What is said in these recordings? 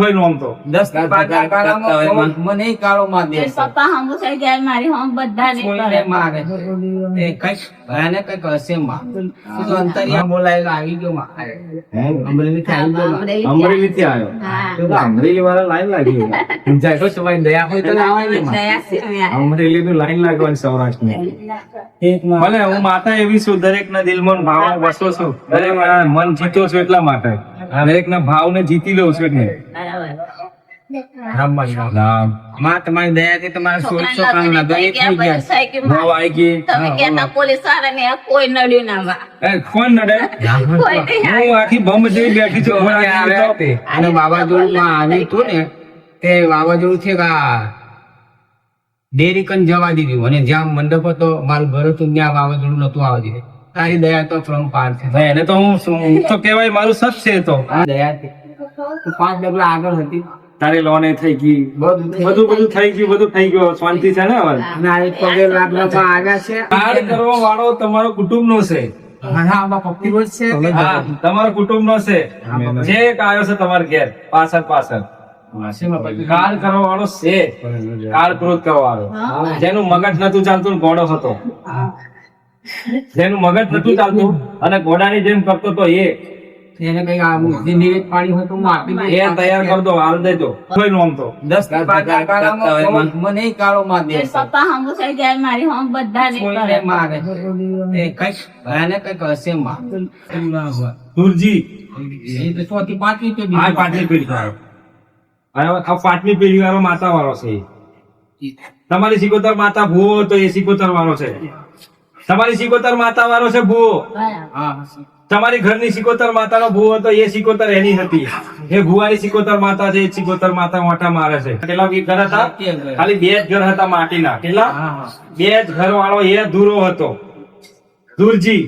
કોઈ નો તો દસથી પાંચ કાળામાં મને કાળો માં દે. પપ્પા હમુ થઈ જાય મારી હમ બધા ને મારે. એ કંઈક એને કંઈક હશે માં. તો અંતરિયા બોલાયેલો આવી ગયો માં. અમરેલી થી આવી અમરેલી અમરેલી થી આવ્યો. તો અમરેલી વાળા લાઈન લાગી જાય તો તમારી દયા હોય તો આવે ને માં. દયા છે અહીંયા. અમરેલી નું લાઈન લાગવાની સૌરાષ્ટ્રની ભલે હું માતા એવી છું દરેક ના દિલમાં ભાવ વસો છું. દરેક મન જીતો છું એટલા માટે. દરેક ના ભાવ ને જીતી લઉં છું એટલે. બરાબર. રામબાઈ રામ. રામમાં તમારી દયાથી તમારા સોળસો કામ લગ્ન લગ્ન થઈ થઈ ગયા, ગયા બસ થઈ ગયું. ભાવ આવી ગઈ. તમે કહેતા પોલીસવાળા ને કોઈ નડ્યું ના માં. એ કોણ નડે? હું આખી બમ જેવી બેઠી છું. તો મને આવ્યા તે. અને વાવાઝોડું માં આવ્યું હતું ને તે વાવાઝોડું છે કા ડેરી કન જવા દીધું. અને જ્યાં મંડપ હતો મારું ઘર હતું ત્યાં વાવાઝોડું નતું આવવા દીધું. તારી દયા તો ફ્રોમ પાર છે. એને તો હું તો કહેવાય મારું સત છે તો. દયાથી તો પાંચ ડગલા આગળ હતી. તારી લોન એ થઈ ગઈ બધું બધું બધું થઈ ગયું બધું થઈ ગયું. શાંતિ છે ને હવે? અને આ પગે લાગવામાં આવ્યા છે. કાર્ડ કરવા વાળો તમારો કુટુંબ નો છે. તમારો કુટુંબ નો છે જે આવ્યો છે તમારે ઘેર પાછળ પાછળ. કાર કરવા વાળો છે. કાર ક્રોધ કરવા વાળો. જેનું મગજ નતું ચાલતું ઘોડો હતો. જેનું મગજ નતું ચાલતું અને ઘોડાની જેમ કરતો તો એ એને કઈ આ નિવેદ પાણી હોય તો હું આપી દઉં એ તૈયાર કરતો હાલ દેજો કોઈ નોમ તો. દસથી પાંચ કાળામાં મને કાળો માં દે. પપ્પા હમુ થઈ જાય મારી હોમ બધા ને કરે. મારે. એ કઈ એને કઈ હશે માં સુરજી એ તો ચોથી પાંચમી પેઢી આ પાંચમી પેઢી વાળો અને આ પાંચમી પેઢી વાળો માતા વાળો છે તમારી સિકોતર માતા ભૂવો તો એ સિકોતર વાળો છે. તમારી સિકોતર માતા વાળો છે ભૂવો. તમારી ઘરની સિકોતર માતાનો ભૂવો હતો એ સિકોતર એની હતી. એ ભુવાની સિકોતર માતા છે એ સિકોતર માતા મોટા મારે છે. કેટલા ઘર હતા? ખાલી બે જ ઘર હતા માટીના. કેટલા? હા હા બે જ ઘર વાળો એ દૂરો હતો. દૂરજી.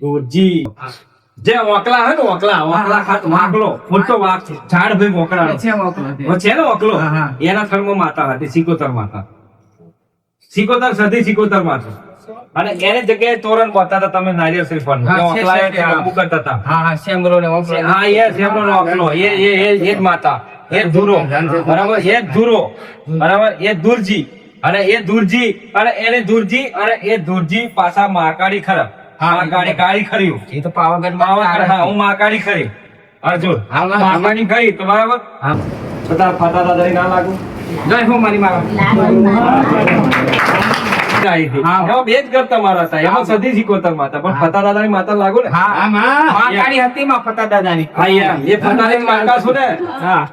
દૂરજી. જે ઓકલા હે ને ઓકલા ઓકલા ખાત વાકલો. મોટો વાક છે. ઝાડ ભાઈ ઓકળા છે મોકલો છે. છે ને ઓકલો. એના થર્મ માતા હતી સિકોતર માતા. સિકોતર સધી સિકોતર માતા. અને એને જગ્યાએ તોરણ બોતા તમે નારિયેળ શ્રીફળ આબુ કરતા હતા. હા હા સેમરો ને ઓકલો. હા એ સેમરો નો ઓકલો એ એ એ એ જ માતા. એ ધુરો. બરાબર? એ ધુરો. બરાબર? એ દુરજી. અને એ દુરજી અને એને દુરજી અને એ દુરજી પાછા માકાડી ખરા. હા. મહાકાળી કાળી ખરી એ તો પાવાગઢ પાવાગઢ હા હું માકાડી ખરી. અર્જુન માકાડી હા. ખરી તો બરાબર? હા. બધા ફાટા દાદા ના લાગુ? જય હો મારી મારા બે જ ઘર તમારા હતા. એમાં સધી સિકોતર માતા પણ ફતા દાદાની માતા લાગુ ને. હા હા. માં કાળી હતી માં ફતા દાદાની. એ ફતાની માતા છું ને.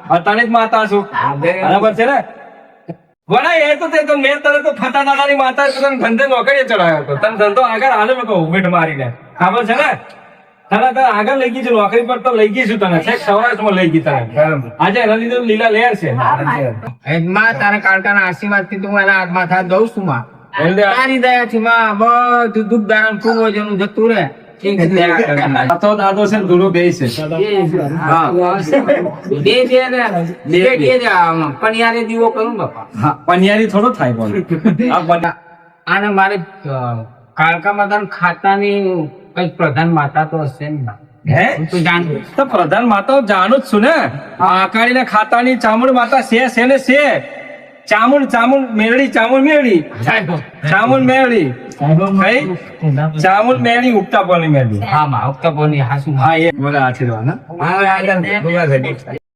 ફતાની જ માતા છું. બરાબર છે ને? વડા એ તો તે તો મેં તને તો ફતા દાદાની માતા તને ધંધે નોકરીએ ચડાવ્યો હતો. તને ધંધો આગળ હાલે મેં કહું મારીને. ખબર છે ને? તને તને આગળ લઈ ગઈ છું નોકરી પર તો લઈ ગઈ છું તને. છેક સૌરાષ્ટ્રમાં લઈ ગઈ તને. આજે એના લીધે લીલા લેર છે. માં તારા કાળકાના આશીર્વાદથી તું એના હાથમાં થા દઉં છું માં. તારી દયાથી માં બધું દુઃખ દારણ પૂર્વજોનું જતું રહે. એ દયા કરનાર. આ તો દાદો છે ધૂળો બે છે. બે બે બે બે જ આમાં. પણ યારે દીવો કરું બાપા. પનિયારી થોડો થાય બોલ. આને મારે અ, કાળકા માતા ખાતાની કઈ પ્રધાન માતા તો હશે ને તો પ્રધાન માતા જાણું જ છું ને. આકાળી ને ખાતાની ચામુંડ માતા છે છે ને છે. ચામુંડ ચામુંડ મેળડી ચામુંડ મેળી. ચામુંડ કઈ ચામુંડ મેળડી ઉગતા પણ મેળડી હા માં ઉક્તપોની હાસુ હા એ. બોલા આશીર્વાદ હા.